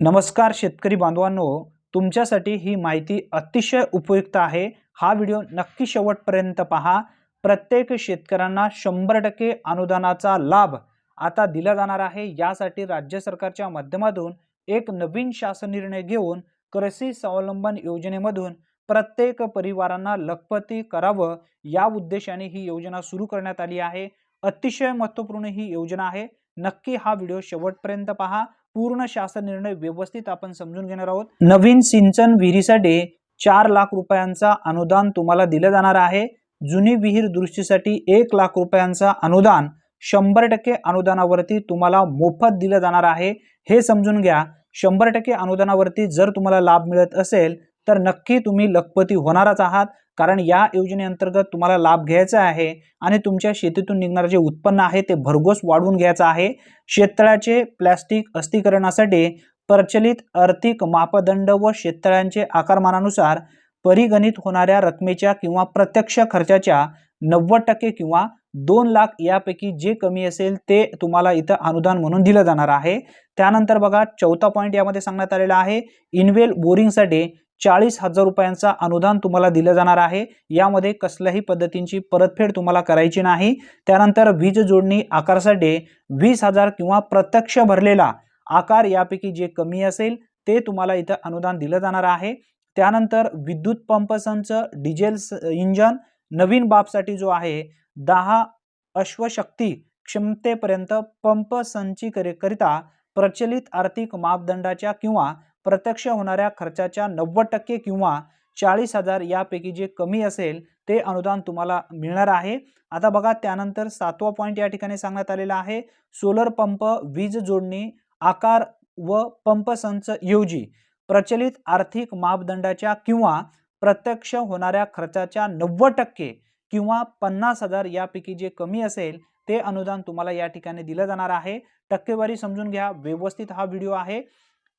नमस्कार शेतकरी बांधवांनो तुमच्यासाठी ही माहिती अतिशय उपयुक्त आहे. हा व्हिडिओ नक्की शेवटपर्यंत पहा. प्रत्येक शेतकऱ्यांना शंभर टक्के अनुदानाचा लाभ आता दिला जाणार आहे. यासाठी राज्य सरकारच्या माध्यमातून एक नवीन शासन निर्णय घेऊन कृषी स्वावलंबन योजनेमधून प्रत्येक परिवारांना लखपती करावं. या उद्देशाने ही योजना सुरू करण्यात आली आहे. अतिशय महत्त्वपूर्ण ही योजना आहे. नक्की हा व्हिडिओ शेवटपर्यंत पहा. पूर्ण शासन निर्णय व्यवस्थित आपण समजून घेणार आहोत. नवीन सिंचन विहिरीसाठी चार लाख रुपयांचा अनुदान तुम्हाला दिलं जाणार आहे. जुनी विहीर दुरुस्तीसाठी एक लाख रुपयांचा अनुदान शंभर टक्के अनुदानावरती तुम्हाला मोफत दिलं जाणार आहे. हे समजून घ्या शंभर टक्के अनुदानावरती जर तुम्हाला लाभ मिळत असेल तर नक्की तुम्ही लखपती होणारच आहात. कारण या योजनेअंतर्गत तुम्हाला लाभ घ्यायचा आहे आणि तुमच्या शेतीतून निघणारं जे उत्पन्न आहे ते भरघोस वाढवून घ्यायचं आहे. शेततळ्याचे प्लॅस्टिक अस्थिकरणासाठी प्रचलित आर्थिक मापदंड व शेततळ्यांचे आकारमानानुसार परिगणित होणाऱ्या रकमेच्या किंवा प्रत्यक्ष खर्चाच्या नव्वद टक्के किंवा दोन लाख यापैकी जे कमी असेल ते तुम्हाला इथं अनुदान म्हणून दिलं जाणार आहे. त्यानंतर बघा चौथा पॉईंट यामध्ये सांगण्यात आलेला आहे इनवेल बोरिंगसाठी चाळीस हजार रुपयांचा अनुदान तुम्हाला दिलं जाणार आहे. यामध्ये कसल्याही पद्धतींची परतफेड तुम्हाला करायची नाही. त्यानंतर वीज जोडणी आकारासाठी वीस हजार किंवा प्रत्यक्ष भरलेला आकार यापैकी जे कमी असेल ते तुम्हाला इथं अनुदान दिलं जाणार आहे. त्यानंतर विद्युत पंप संच डिझेल इंजन नवीन बाबसाठी जो आहे दहा अश्वशक्ती क्षमतेपर्यंत पंप संची करिता प्रचलित आर्थिक मापदंडाच्या किंवा प्रत्यक्ष होणाऱ्या खर्चाच्या नव्वद टक्के किंवा चाळीस हजार यापैकी जे कमी असेल ते अनुदान तुम्हाला मिळणार आहे. आता बघा त्यानंतर सातवा पॉईंट या ठिकाणी सांगण्यात आलेला आहे. सोलर पंप वीज जोडणी आकार व पंप संच योजी प्रचलित आर्थिक मापदंडाच्या किंवा प्रत्यक्ष होणाऱ्या खर्चाच्या नव्वद टक्के किंवा पन्नास हजार यापैकी जे कमी असेल ते अनुदान तुम्हाला या ठिकाणी दिलं जाणार आहे. टक्केवारी समजून घ्या व्यवस्थित हा व्हिडिओ आहे.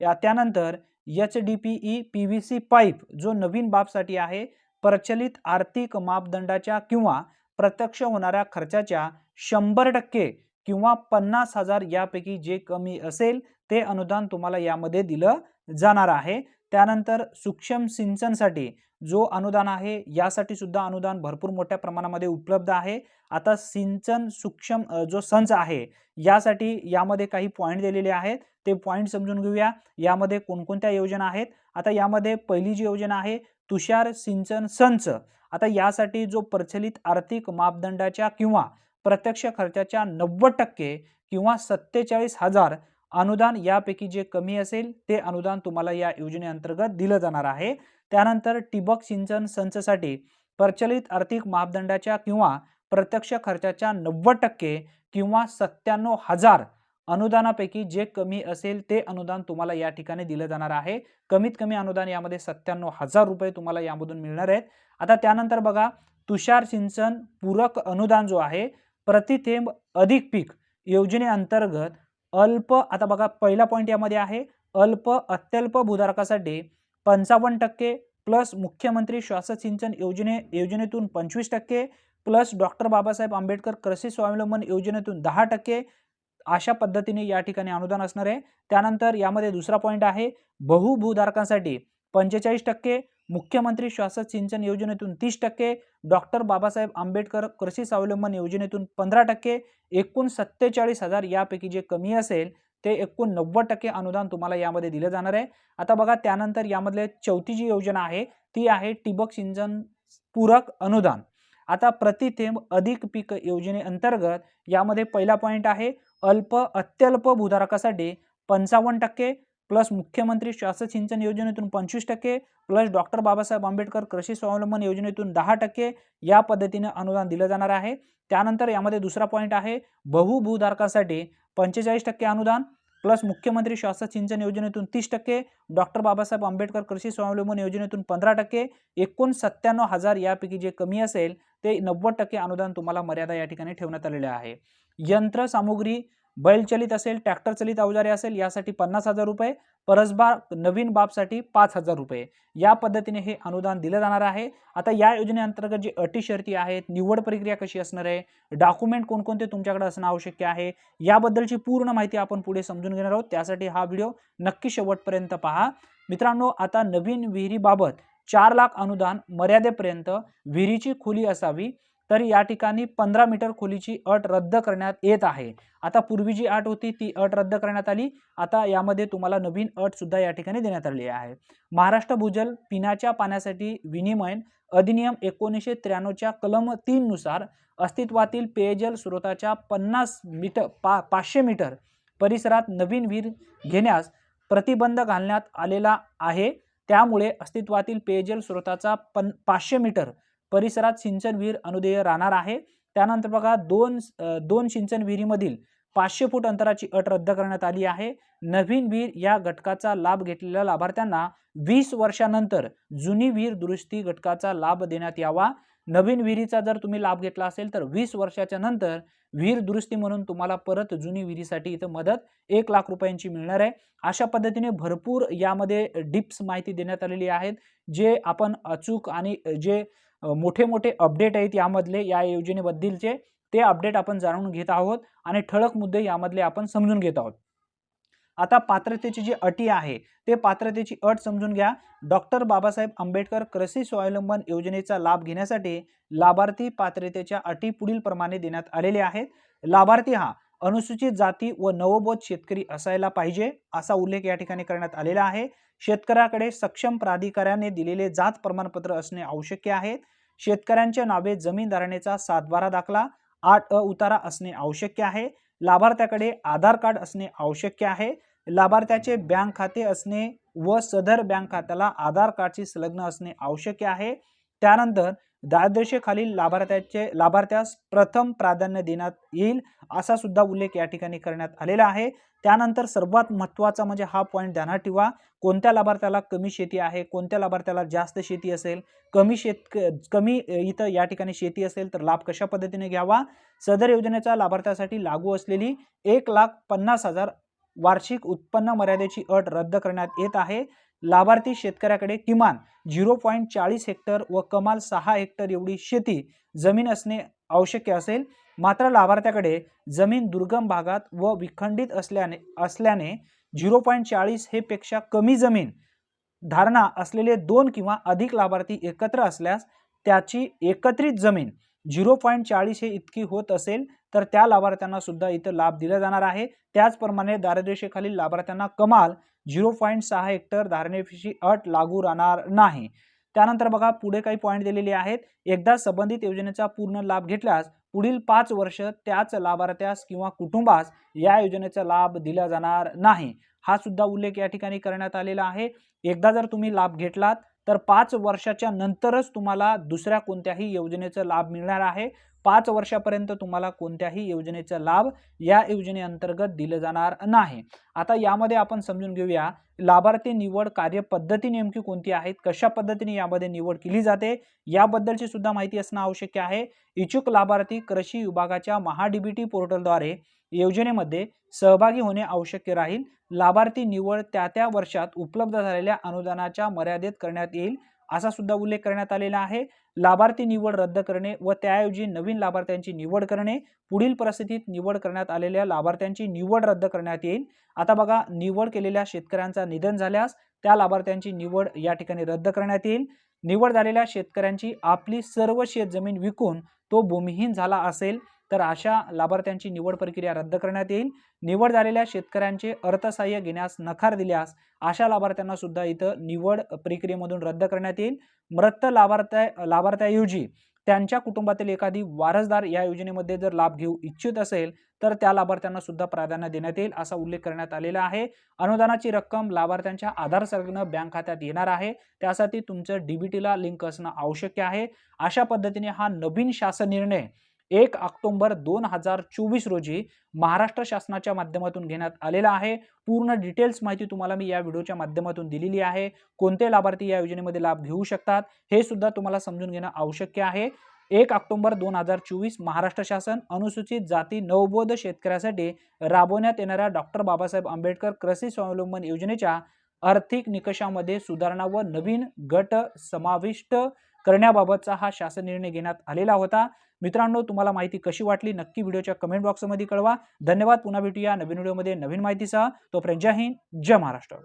या त्यानंतर H D P E P V C pipe जो नवीन बाबसाठी आहे प्रचलित आर्थिक मापदंडाच्या किंवा प्रत्यक्ष होणाऱ्या खर्चाच्या शंभर टक्के किंवा पन्नास हजार यापैकी जे कमी असेल ते अनुदान तुम्हाला यामध्ये दिलं जाणार आहे. त्यानंतर सूक्ष्म सिंचनसाठी जो अनुदान आहे यासाठी सुद्धा अनुदान भरपूर मोठ्या प्रमाणामध्ये उपलब्ध आहे. आता सिंचन सूक्ष्म जो संच आहे यासाठी यामध्ये काही पॉईंट दिलेले आहेत. ते पॉईंट समजून घेऊया. यामध्ये कोणकोणत्या योजना आहेत? आता यामध्ये पहिली जी योजना आहे तुषार सिंचन संच. आता यासाठी जो प्रचलित आर्थिक मापदंडाच्या किंवा प्रत्यक्ष खर्चाच्या नव्वद टक्के किंवा सत्तेचाळीस हजार अनुदान यापैकी जे कमी असेल ते अनुदान तुम्हाला या योजनेअंतर्गत दिलं जाणार आहे. त्यानंतर ठिबक सिंचन संचसाठी प्रचलित आर्थिक मापदंडाच्या किंवा प्रत्यक्ष खर्चाच्या नव्वद टक्के किंवा सत्त्याण्णव हजार अनुदानापैकी जे कमी असेल ते अनुदान तुम्हाला या ठिकाणी दिलं जाणार आहे. कमीत कमी अनुदान यामध्ये सत्त्याण्णव हजार रुपये तुम्हाला यामधून मिळणार आहेत. आता त्यानंतर बघा तुषार सिंचन पूरक अनुदान जो आहे प्रतिथेंब अधिक पीक योजनेअंतर्गत अल्प आता बघा पहिला पॉईंट यामध्ये आहे. अल्प अत्यल्प भूधारकासाठी पंचावन्न टक्के प्लस मुख्यमंत्री श्वास सिंचन योजने योजनेतून पंचवीस टक्के प्लस डॉक्टर बाबासाहेब आंबेडकर कृषी स्वावलंबन योजनेतून दहा टक्के अशा पद्धतीने या ठिकाणी अनुदान असणार आहे. त्यानंतर यामध्ये दुसरा पॉईंट आहे. बहुभूधारकांसाठी पंचेचाळीस टक्के मुख्यमंत्री श्वासत सिंचन योजनेतून तीस टक्के डॉक्टर बाबासाहेब आंबेडकर कृषी स्वावलंबन योजनेतून पंधरा टक्के एकूण सत्तेचाळीस हजार यापैकी जे कमी असेल ते एकूण नव्वद टक्के अनुदान तुम्हाला यामध्ये दिलं जाणार आहे. आता बघा त्यानंतर यामधले चौथी जी योजना आहे ती आहे ठिबक सिंचन पूरक अनुदान. आता प्रतिथेंब अधिक पीक योजनेअंतर्गत यामध्ये पहिला पॉईंट आहे अल्प अत्यल्प भूधारकासाठी पंचावन्न टक्के प्लस मुख्यमंत्री शासत सिंचन योजनेतून पंचवीस टक्के प्लस डॉक्टर बाबासाहेब आंबेडकर कृषी स्वावलंबन योजनेतून दहा टक्के या पद्धतीने अनुदान दिलं जाणार आहे. त्यानंतर यामध्ये दुसरा पॉईंट आहे बहुभूधारकासाठी पंचेचाळीस टक्के अनुदान प्लस मुख्यमंत्री शासत सिंचन योजनेतून तीस टक्के डॉक्टर बाबासाहेब आंबेडकर कृषी स्वावलंबन योजनेतून पंधरा टक्के एकूण सत्त्याण्णव हजार यापैकी जे कमी असेल ते नव्वद टक्के अनुदान तुम्हाला मर्यादा या ठिकाणी ठेवण्यात आलेले आहे. यंत्रसामुग्री बैलचलित असेल ट्रॅक्टर चलित अवजारे असेल यासाठी पन्नास हजार रुपये परसबा नवीन बाबसाठी पाच हजार रुपये. या पद्धतीने हे अनुदान दिलं जाणार आहे. आता या योजनेअंतर्गत जी अटी शर्ती आहेत निवड प्रक्रिया कशी असणार आहे डॉक्युमेंट कोणकोणते तुमच्याकडे असणं आवश्यक आहे याबद्दलची पूर्ण माहिती आपण पुढे समजून घेणार आहोत. त्यासाठी हा व्हिडिओ नक्की शेवटपर्यंत पहा. मित्रांनो आता नवीन विहिरीबाबत चार लाख अनुदान मर्यादेपर्यंत विहिरीची खोली असावी. तर या ठिकाणी पंधरा मीटर खोलीची अट रद्द करण्यात येत आहे. आता पूर्वी जी अट होती ती अट रद्द करण्यात आली. आता यामध्ये तुम्हाला नवीन अट सुद्धा या ठिकाणी देण्यात आली आहे. महाराष्ट्र भूजल पिण्याच्या पाण्यासाठी विनिमयन अधिनियम एकोणीसशे त्र्याण्णवच्या कलम तीननुसार अस्तित्वातील पेयजल स्रोताच्या पन्नास मीटर पा पाचशे मीटर परिसरात नवीन विहीर घेण्यास प्रतिबंध घालण्यात आलेला आहे. त्यामुळे अस्तित्वातील पेयजल स्रोताचा पन पाचशे मीटर परिसरात सिंचन विहीर अनुदेय राहणार आहे. त्यानंतर बघा दोन दोन सिंचन विहिरीमधील पाचशे फूट अंतराची अट रद्द करण्यात आली आहे. नवीन विहीर या घटकाचा लाभ घेतलेल्या लाभार्थ्यांना वीस वर्षानंतर जुनी विहीर दुरुस्ती घटकाचा लाभ देण्यात यावा. नवीन विहिरीचा जर तुम्ही लाभ घेतला असेल तर वीस वर्षाच्या नंतर विहीर दुरुस्ती म्हणून तुम्हाला परत जुनी विहिरीसाठी इथं मदत एक लाख रुपयांची मिळणार आहे. अशा पद्धतीने भरपूर यामध्ये डिप्स माहिती देण्यात आलेली आहेत जे आपण अचूक आणि जे मोठे मोठे अपडेट आहेत यामधले या योजनेबद्दलचे. ते अपडेट आपण जाणून घेत आहोत आणि ठळक मुद्दे यामधले आपण समजून घेत आहोत. आता पात्रतेची जी अटी आहे ते पात्रतेची अट समजून घ्या. डॉक्टर बाबासाहेब आंबेडकर कृषी स्वावलंबन योजनेचा लाभ घेण्यासाठी लाभार्थी पात्रतेच्या अटी पुढील प्रमाणे देण्यात आलेले आहेत. लाभार्थी हा अनुसूचित जाती व नवबोध शेतकरी असायला पाहिजे असा उल्लेख या ठिकाणी करण्यात आलेला आहे. शेतकऱ्याकडे सक्षम प्राधिकाऱ्याने दिलेले जात प्रमाणपत्र असणे आवश्यक आहे. शेतकऱ्यांच्या नावे जमीन धारणेचा सातबारा दाखला आठ अ उतारा असणे आवश्यक आहे. लाभार्थ्याकडे आधार कार्ड असणे आवश्यक आहे. लाभार्थ्याचे बँक खाते असणे व सदर बँक खात्याला आधार कार्डची संलग्न असणे आवश्यक आहे. त्यानंतर दारिद्र्यखालील लाभार्थ्याचे लाभार्थ्यास प्रथम प्राधान्य देण्यात येईल असा सुद्धा उल्लेख या ठिकाणी करण्यात आलेला आहे. त्यानंतर सर्वात महत्त्वाचा म्हणजे हा पॉईंट ध्यानात ठेवा. कोणत्या लाभार्थ्याला कमी शेती आहे? कोणत्या लाभार्थ्याला जास्त शेती असेल? कमी शेत कमी इथं या ठिकाणी शेती असेल तर लाभ कशा पद्धतीने घ्यावा? सदर योजनेचा लाभार्थ्यासाठी लागू असलेली एक लाख पन्नास हजार वार्षिक उत्पन्न मर्यादेची अट रद्द करण्यात येत आहे. लाभार्थी शेतकऱ्याकडे किमान झिरो पॉईंट चाळीस हेक्टर व कमाल सहा हेक्टर एवढी शेती जमीन असणे आवश्यक असेल. मात्र लाभार्थ्याकडे जमीन दुर्गम भागात व विखंडित असल्याने असल्याने झिरो पॉईंट चाळीस हे पेक्षा कमी जमीन धारणा असलेले दोन किंवा अधिक लाभार्थी एकत्र असल्यास त्याची एकत्रित जमीन झिरो पॉईंट चाळीस हे इतकी होत असेल. तर त्या लाभार्थ्यांना सुद्धा इथं लाभ दिला जाणार आहे. त्याचप्रमाणे दारिद्र्यरेषेखालील लाभार्थ्यांना कमाल झिरो पॉईंट सहा हेक्टर धारणेविषयी अट लागू राहणार नाही. त्यानंतर बघा पुढे काही पॉईंट दिलेले आहेत. एकदा संबंधित योजनेचा पूर्ण लाभ घेतल्यास पुढील पाच वर्ष त्याच लाभार्थ्यास किंवा कुटुंबास या योजनेचा लाभ दिला जाणार नाही. हा सुद्धा उल्लेख या ठिकाणी करण्यात आलेला आहे. एकदा जर तुम्ही लाभ घेतलात तर पाच वर्षाच्या नंतरच तुम्हाला दुसऱ्या कोणत्याही योजनेचा लाभ मिळणार आहे. पाच वर्षापर्यंत तुम्हाला कोणत्याही योजनेचा लाभ या योजनेअंतर्गत दिलं जाणार नाही. आता यामध्ये आपण समजून घेऊया लाभार्थी निवड कार्यपद्धती नेमकी कोणती आहेत कशा पद्धतीने यामध्ये निवड केली जाते याबद्दलची सुद्धा माहिती असणं आवश्यक आहे. इच्छुक लाभार्थी कृषी विभागाच्या महाडीबीटी पोर्टलद्वारे योजनेमध्ये सहभागी होणे आवश्यक राहील. लाभार्थी निवड त्या त्या वर्षात उपलब्ध झालेल्या अनुदानाच्या मर्यादेत करण्यात येईल. असा सुद्धा उल्लेख करण्यात आलेला आहे. लाभार्थी निवड रद्द करणे व त्याऐवजी नवीन लाभार्थ्यांची निवड करणे पुढील परिस्थितीत निवड करण्यात आलेल्या लाभार्थ्यांची निवड रद्द करण्यात येईल. आता बघा निवड केलेल्या शेतकऱ्यांचा निधन झाल्यास त्या लाभार्थ्यांची निवड या ठिकाणी रद्द करण्यात येईल. निवड झालेल्या शेतकऱ्यांची आपली सर्व शेतजमीन विकून तो भूमिहीन झाला असेल. तर अशा लाभार्थ्यांची निवड प्रक्रिया रद्द करण्यात येईल. निवड झालेल्या शेतकऱ्यांचे अर्थसहाय्य घेण्यास नकार दिल्यास अशा लाभार्थ्यांना सुद्धा इथं निवड प्रक्रियेमधून रद्द करण्यात येईल. मृत लाभार्थ्या लाभार्थ्याऐवजी त्यांच्या कुटुंबातील एखादी वारसदार या योजनेमध्ये जर लाभ घेऊ इच्छित असेल तर त्या लाभार्थ्यांना सुद्धा प्राधान्य देण्यात येईल असा उल्लेख करण्यात आलेला आहे. अनुदानाची रक्कम लाभार्थ्यांच्या आधार संलग्न बँक खात्यात येणार आहे. त्यासाठी तुमचं डीबीटीला लिंक असणं आवश्यक आहे. अशा पद्धतीने हा नवीन शासन निर्णय एक ऑक्टोंबर दोन हजार चोवीस रोजी महाराष्ट्र शासनाच्या माध्यमातून घेण्यात आलेला आहे. पूर्ण डिटेल्स माहिती तुम्हाला मी या व्हिडिओच्या माध्यमातून दिलेली आहे. कोणते लाभार्थी या योजनेमध्ये लाभ घेऊ शकतात हे सुद्धा तुम्हाला समजून घेणं आवश्यक आहे. एक ऑक्टोबर दोन हजार चोवीस महाराष्ट्र शासन अनुसूचित जाती नवबोध शेतकऱ्यासाठी राबवण्यात येणाऱ्या डॉक्टर बाबासाहेब आंबेडकर कृषी स्वावलंबन योजनेच्या आर्थिक निकषामध्ये सुधारणा व नवीन गट समाविष्ट करण्याबाबतचा हा शासन निर्णय घेण्यात आलेला होता. मित्रांनो तुम्हाला माहिती कशी वाटली? नक्की व्हिडिओच्या कमेंट बॉक्समध्ये कळवा. धन्यवाद. पुन्हा भेटूया नवीन व्हिडिओमध्ये नवीन माहितीसह. तोपर्यंत जय हिंद जय महाराष्ट्र.